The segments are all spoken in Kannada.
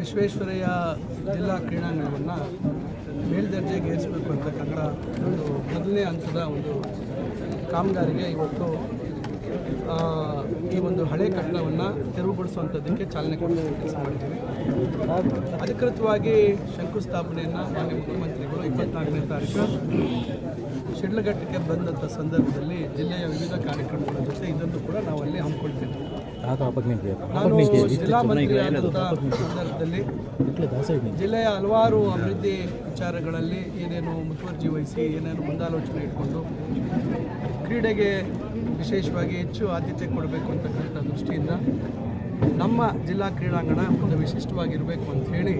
ವಿಶ್ವೇಶ್ವರಯ್ಯ ಜಿಲ್ಲಾ ಕ್ರೀಡಾಂಗಣವನ್ನು ಮೇಲ್ದರ್ಜೆಗೆ ಏರಿಸಬೇಕು ಅಂತಕ್ಕಂಥ ಒಂದು ಮೊದಲನೇ ಹಂತದ ಒಂದು ಕಾಮಗಾರಿಗೆ ಇವತ್ತು ಈ ಒಂದು ಹಳೆ ಕಟ್ಟಡವನ್ನು ತೆರವುಗೊಳಿಸುವಂಥದ್ದಕ್ಕೆ ಚಾಲನೆ ಕೊಡುವ ಕೆಲಸ ಮಾಡಿದ್ದೀವಿ. ಅಧಿಕೃತವಾಗಿ ಶಂಕುಸ್ಥಾಪನೆಯನ್ನು ಮಾನ್ಯ ಮುಖ್ಯಮಂತ್ರಿಗಳು ಇಪ್ಪತ್ನಾಲ್ಕನೇ ತಾರೀಕು ಶಿಡ್ಲಘಟ್ಟಕ್ಕೆ ಬಂದಂಥ ಸಂದರ್ಭದಲ್ಲಿ ಜಿಲ್ಲೆಯ ವಿವಿಧ ಕಾರ್ಯಕ್ರಮಗಳ ಜೊತೆ ಇದನ್ನು ಕೂಡ ನಾವು ಅಲ್ಲಿ ಹಮ್ಮಿಕೊಳ್ತೇವೆ ನಾನು ಜಿಲ್ಲಾ ಮಂತ್ರಿ ಆದಂಥ ಸಂದರ್ಭದಲ್ಲಿ ಜಿಲ್ಲೆಯ ಹಲವಾರು ಅಭಿವೃದ್ಧಿ ವಿಚಾರಗಳಲ್ಲಿ ಏನೇನು ಮುತುವರ್ಜಿ ವಹಿಸಿ ಏನೇನು ಮುಂದಾಲೋಚನೆ ಇಟ್ಕೊಂಡು ಕ್ರೀಡೆಗೆ ವಿಶೇಷವಾಗಿ ಹೆಚ್ಚು ಆದ್ಯತೆ ಕೊಡಬೇಕು ಅಂತಕ್ಕಂಥ ದೃಷ್ಟಿಯಿಂದ ನಮ್ಮ ಜಿಲ್ಲಾ ಕ್ರೀಡಾಂಗಣ ಒಂದು ವಿಶಿಷ್ಟವಾಗಿರಬೇಕು ಅಂತ ಹೇಳಿ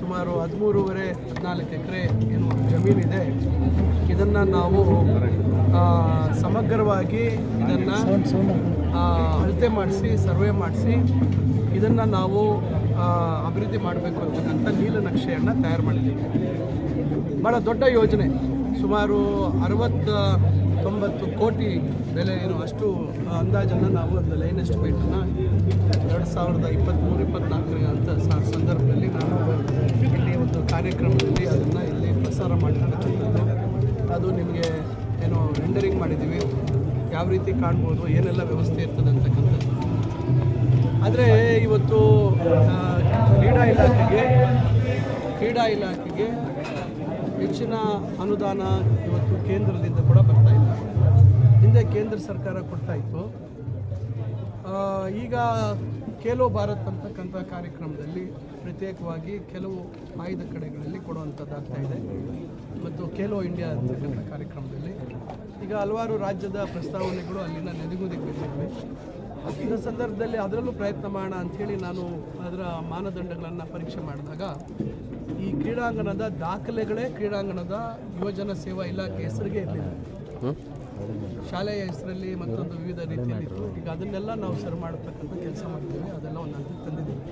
ಸುಮಾರು ಹದಿಮೂರುವರೆ, ಹದಿನಾಲ್ಕು ಎಕರೆ ಏನು ಜಮೀನಿದೆ. ಇದನ್ನು ನಾವು ಸಮಗ್ರವಾಗಿ ಇದನ್ನು ಅಳತೆ ಮಾಡಿಸಿ, ಸರ್ವೆ ಮಾಡಿಸಿ, ಇದನ್ನು ನಾವು ಅಭಿವೃದ್ಧಿ ಮಾಡಬೇಕು ಅಂತಕ್ಕಂಥ ನೀಲನಕ್ಷೆಯನ್ನು ತಯಾರು ಮಾಡಿದ್ದೀವಿ. ಭಾಳ ದೊಡ್ಡ ಯೋಜನೆ. ಸುಮಾರು ಅರವತ್ತ ತೊಂಬತ್ತು ಕೋಟಿ ಬೆಲೆ ಇರುವಷ್ಟು ಅಂದಾಜನ್ನು ನಾವು ಒಂದು ಲೈನ್ ಎಸ್ಟಿಮೇಟನ್ನು ಎರಡು ಸಾವಿರದ ಇಪ್ಪತ್ತ್ಮೂರು ಇಪ್ಪತ್ತ್ನಾಲ್ಕನೇ ಅಂತ ಸಂದರ್ಭದಲ್ಲಿ ನಾನು ಇಲ್ಲಿ ಒಂದು ಕಾರ್ಯಕ್ರಮದಲ್ಲಿ ಅದನ್ನು ಇಲ್ಲಿ ಪ್ರಸಾರ ಮಾಡಿರ್ತಕ್ಕಂಥದ್ದು. ಅದು ನಿಮಗೆ ಏನು ರೆಂಡರಿಂಗ್ ಮಾಡಿದ್ದೀವಿ. ಯಾವ ರೀತಿ ಕಾಣ್ಬೋದು, ಏನೆಲ್ಲ ವ್ಯವಸ್ಥೆ ಇರ್ತದೆ ಅಂತಕ್ಕಂಥದ್ದು. ಆದರೆ ಇವತ್ತು ಕ್ರೀಡಾ ಇಲಾಖೆಗೆ ಕ್ರೀಡಾ ಇಲಾಖೆಗೆ ಹೆಚ್ಚಿನ ಅನುದಾನ ಇವತ್ತು ಕೇಂದ್ರದಿಂದ ಕೂಡ ಬರ್ತಾ ಇಲ್ಲ ಹಿಂದೆ ಕೇಂದ್ರ ಸರ್ಕಾರ ಕೊಡ್ತಾ ಇತ್ತು. ಈಗ ಖೇಲೋ ಭಾರತ್ ಅಂತಕ್ಕಂಥ ಕಾರ್ಯಕ್ರಮದಲ್ಲಿ ಪ್ರತ್ಯೇಕವಾಗಿ ಕೆಲವು ಆಯ್ದ ಕಡೆಗಳಲ್ಲಿ ಕೊಡುವಂಥದ್ದಾಗ್ತಾ ಇದೆ. ಮತ್ತು ಖೇಲೋ ಇಂಡಿಯಾ ಅಂತಕ್ಕಂಥ ಕಾರ್ಯಕ್ರಮದಲ್ಲಿ ಈಗ ಹಲವಾರು ರಾಜ್ಯದ ಪ್ರಸ್ತಾವನೆಗಳು ಅಲ್ಲಿನ ನೆನೆಗುದಿಗೆ ಬಿದ್ದಿವೆ ಇದರ ಸಂದರ್ಭದಲ್ಲಿ ಅದರಲ್ಲೂ ಪ್ರಯತ್ನ ಮಾಡೋಣ ಅಂಥೇಳಿ ನಾನು ಅದರ ಮಾನದಂಡಗಳನ್ನು ಪರೀಕ್ಷೆ ಮಾಡಿದಾಗ ಈ ಕ್ರೀಡಾಂಗಣದ ದಾಖಲೆಗಳೇ ಕ್ರೀಡಾಂಗಣದ ಯುವಜನ ಸೇವಾ ಇಲಾಖೆ ಹೆಸರಿಗೆ ಇರಲಿಲ್ಲ. ಶಾಲೆಯ ಹೆಸರಲ್ಲಿ ಮತ್ತೊಂದು ವಿವಿಧ ರೀತಿಯಲ್ಲಿ ಈಗ ಅದನ್ನೆಲ್ಲ ನಾವು ಸರಿ ಮಾಡತಕ್ಕಂಥ ಕೆಲಸ ಮಾಡ್ತೀವಿ. ಅದೆಲ್ಲ ಒಂದು ಹಂತಕ್ಕೆ ತಂದಿದ್ದೀವಿ.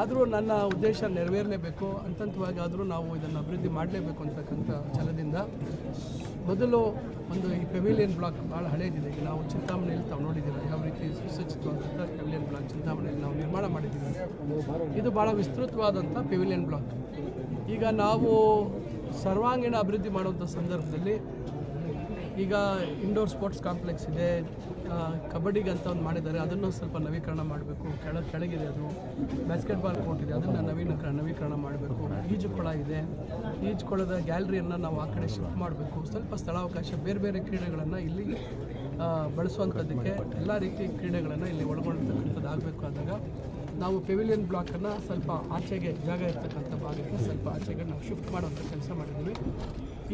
ಆದರೂ ನನ್ನ ಉದ್ದೇಶ ನೆರವೇರಲೇಬೇಕು. ಅಂತಂತವಾಗಿ ಆದರೂ ನಾವು ಇದನ್ನು ಅಭಿವೃದ್ಧಿ ಮಾಡಲೇಬೇಕು ಅಂತಕ್ಕಂಥ ಛಲದಿಂದ. ಮೊದಲು ಒಂದು ಈ ಪೆವಿಲಿಯನ್ ಬ್ಲಾಕ್ ಭಾಳ ಹಳೇದಿದೆ. ಈಗ ನಾವು ಚಿಂತಾಮಣಿಯಲ್ಲಿ ತಾವು ನೋಡಿದ್ದೀರ? ಯಾವ ರೀತಿ ಸುಸಜ್ಜಿತವಾದಂಥ ಪೆವಿಲಿಯನ್ ಬ್ಲಾಕ್ ಚಿಂತಾಮಣಿಯಲ್ಲಿ ನಾವು ನಿರ್ಮಾಣ ಮಾಡಿದ್ದೀವಿ ಇದು ಭಾಳ ವಿಸ್ತೃತವಾದಂಥ ಪೆವಿಲಿಯನ್ ಬ್ಲಾಕ್ ಈಗ ನಾವು ಸರ್ವಾಂಗೀಣ ಅಭಿವೃದ್ಧಿ ಮಾಡುವಂಥ ಸಂದರ್ಭದಲ್ಲಿ ಈಗ ಇಂಡೋರ್ ಸ್ಪೋರ್ಟ್ಸ್ ಕಾಂಪ್ಲೆಕ್ಸ್ ಇದೆ. ಕಬಡ್ಡಿಗೆ ಅಂತ ಒಂದು ಮಾಡಿದ್ದಾರೆ. ಅದನ್ನು ಸ್ವಲ್ಪ ನವೀಕರಣ ಮಾಡಬೇಕು. ಕೆಳ, ಕೆಳಗಿದೆ ಅದು. ಬ್ಯಾಸ್ಕೆಟ್ಬಾಲ್ ಕೋರ್ಟ್ ಇದೆ. ಅದನ್ನು ನವೀಕರಣ ನವೀಕರಣ ಮಾಡಬೇಕು. ಈಜುಕೊಳ ಇದೆ. ಈಜುಕೊಳದ ಗ್ಯಾಲರಿಯನ್ನು ನಾವು ಆ ಕಡೆ ಶಿಫ್ಟ್ ಮಾಡಬೇಕು. ಸ್ವಲ್ಪ ಸ್ಥಳಾವಕಾಶ, ಬೇರೆ ಬೇರೆ ಕ್ರೀಡೆಗಳನ್ನು ಇಲ್ಲಿ ಬಳಸುವಂಥದ್ದಕ್ಕೆ ಎಲ್ಲ ರೀತಿ ಕ್ರೀಡೆಗಳನ್ನು ಇಲ್ಲಿ ಒಳಗೊಂಡಿರ್ತಕ್ಕಂಥದ್ದಾಗಬೇಕು ಆದಾಗ ನಾವು ಪೆವಿಲಿಯನ್ ಬ್ಲಾಕನ್ನು ಸ್ವಲ್ಪ ಆಚೆಗೆ, ಜಾಗ ಇರ್ತಕ್ಕಂಥ ಭಾಗಕ್ಕೆ ಸ್ವಲ್ಪ ಆಚೆಗೆ ನಾವು ಶಿಫ್ಟ್ ಮಾಡುವಂಥ ಕೆಲಸ ಮಾಡಿದ್ದೀವಿ.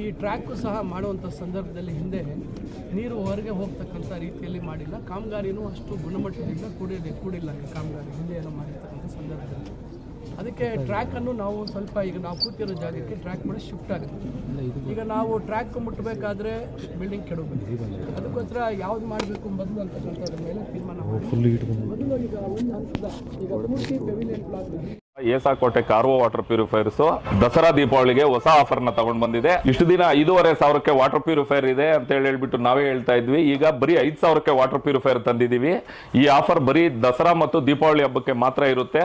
ಈ ಟ್ರ್ಯಾಕು ಸಹ ಮಾಡುವಂಥ ಸಂದರ್ಭದಲ್ಲಿ ಹಿಂದೆ ನೀರು ಹೊರಗೆ ಹೋಗ್ತಕ್ಕಂಥ ರೀತಿಯಲ್ಲಿ ಮಾಡಿಲ್ಲ. ಕಾಮಗಾರಿನೂ ಅಷ್ಟು ಗುಣಮಟ್ಟದಿಂದ ಕೂಡಿದೆ ಕೂಡಿಲ್ಲ ಈ ಕಾಮಗಾರಿ. ಹಿಂದೆ ಏನೋ ಮಾಡಿರ್ತಕ್ಕಂಥ ಸಂದರ್ಭದಲ್ಲಿ. ಅದಕ್ಕೆ ಟ್ರ್ಯಾಕನ್ನು ನಾವು ಸ್ವಲ್ಪ ಈಗ ನಾವು ಕೂತಿರೋ ಜಾಗಕ್ಕೆ ಟ್ರ್ಯಾಕ್ ಮಾಡಿ ಶಿಫ್ಟ್ ಆಗುತ್ತೆ. ಈಗ ನಾವು ಟ್ರ್ಯಾಕ್ ಮುಟ್ಟಬೇಕಾದ್ರೆ ಬಿಲ್ಡಿಂಗ್ ಕೆಡಬೇಕು ಅದಕ್ಕೋಸ್ಕರ ಯಾವ್ದು ಮಾಡಬೇಕು ಮೊದಲು ಅಂತಕ್ಕಂಥದ್ರ ಮೇಲೆ ತೀರ್ಮಾನ ಮಾಡಿ ಮೊದಲು ಈಗ ಒಂದು ಹಂತದ ಈಗ ಪೂರ್ತಿ ಪೆವಿಲಿಯನ್ ಬ್ಲಾಕ್ ಏಸಾಕೋಟೆ ಕಾರ್ವೋ ವಾಟರ್ ಪ್ಯೂರಿಫೈರ್ಸ್ ದಸರಾ ದೀಪಾವಳಿಗೆ ಹೊಸ ಆಫರ್ನ ತಗೊಂಡ್ ಬಂದಿದೆ. ಇಷ್ಟು ದಿನ ಐದೂವರೆ ಸಾವಿರಕ್ಕೆ ವಾಟರ್ ಪ್ಯೂರಿಫೈರ್ ಇದೆ ಅಂತ ಹೇಳಿ ಹೇಳ್ಬಿಟ್ಟು ನಾವೇ ಹೇಳ್ತಾ ಇದ್ವಿ. ಈಗ ಬರೀ ಐದ್ ಸಾವಿರಕ್ಕೆ ವಾಟರ್ ಪ್ಯೂರಿಫೈರ್ ತಂದಿದೀವಿ. ಈ ಆಫರ್ ಬರೀ ದಸರಾ ಮತ್ತು ದೀಪಾವಳಿ ಹಬ್ಬಕ್ಕೆ ಮಾತ್ರ ಇರುತ್ತೆ.